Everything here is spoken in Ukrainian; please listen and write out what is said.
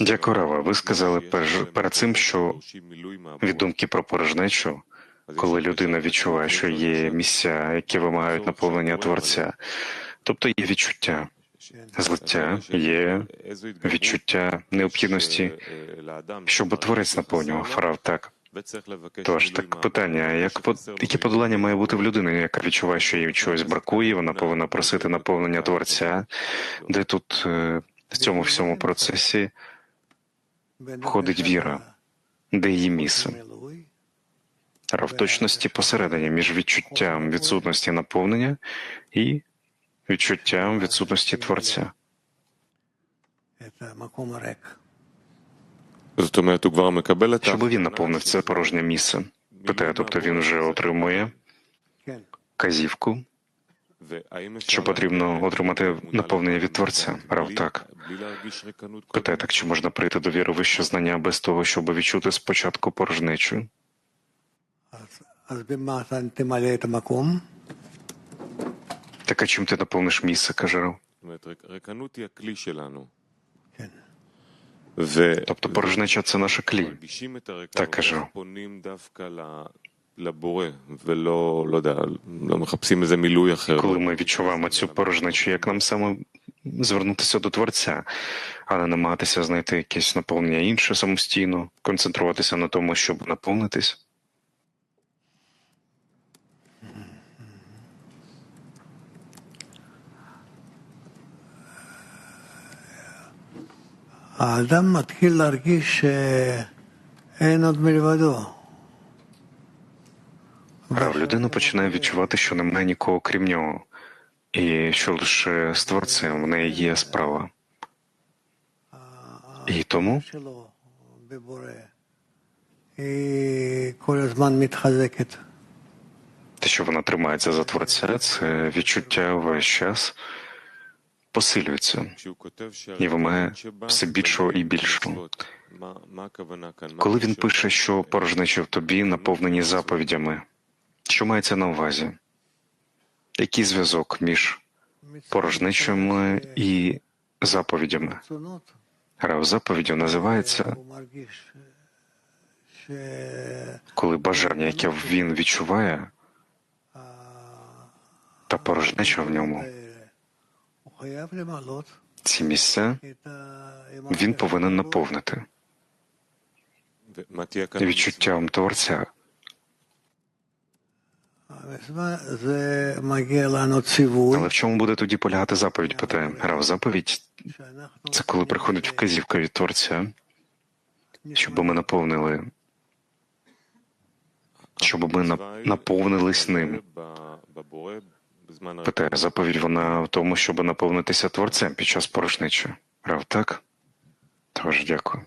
Дякую, Рава. Ви сказали перед цим, що від думки про порожнечу, коли людина відчуває, що є місця, які вимагають наповнення творця, тобто є відчуття злиття, є відчуття необхідності, щоб творець наповнював Рав так. Тож так питання: як яке подолання має бути в людини, яка відчуває, що їй чогось бракує, вона повинна просити наповнення творця, де тут е, в цьому всьому процесі входить віра, де її місце. Ра в точності посередині між відчуттям відсутності наповнення і відчуттям відсутності творця. Щоб він наповнив це порожнє місце. Питає, тобто він вже отримує казівку що потрібно отримати наповнення від творця, прав так питає так, чи можна прийти до віри вище знання без того, щоб відчути спочатку порожнечу? Так а чим ти наповниш місце, каже Рав? Тобто порожнеча це наша клі. Так каже לבורא, ולא, לא יודע, לא מחפשים איזה מילוי אחר. Коли ми відчуваємо цю порожнечу, як нам саме звернутися до творця, а не намагатися знайти якесь наповнення інше самостійно, концентруватися на тому, щоб наповнитись. האדם מתחיל להרגיש שאין עוד מלבדו. Прав людина починає відчувати, що немає нікого крім нього, і що лише з творцем в неї є справа. І тому те, що вона тримається за творця, це відчуття весь час посилюється і вимагає все більшого і більшого. Коли він пише, що порожнечі в тобі наповнені заповідями. Що мається на увазі? Який зв'язок між порожничими і заповідями? Гра в називається коли бажання, яке він відчуває, та порожнеча в ньому. Ці місця він повинен наповнити відчуттям Творця. Але в чому буде тоді полягати заповідь? питає Рав. Заповідь це коли приходить вказівка від Творця, щоб ми наповнили, щоб ми наповнились ним. Питає заповідь вона в тому, щоб наповнитися творцем під час порушнича. Рав, так? Тож дякую.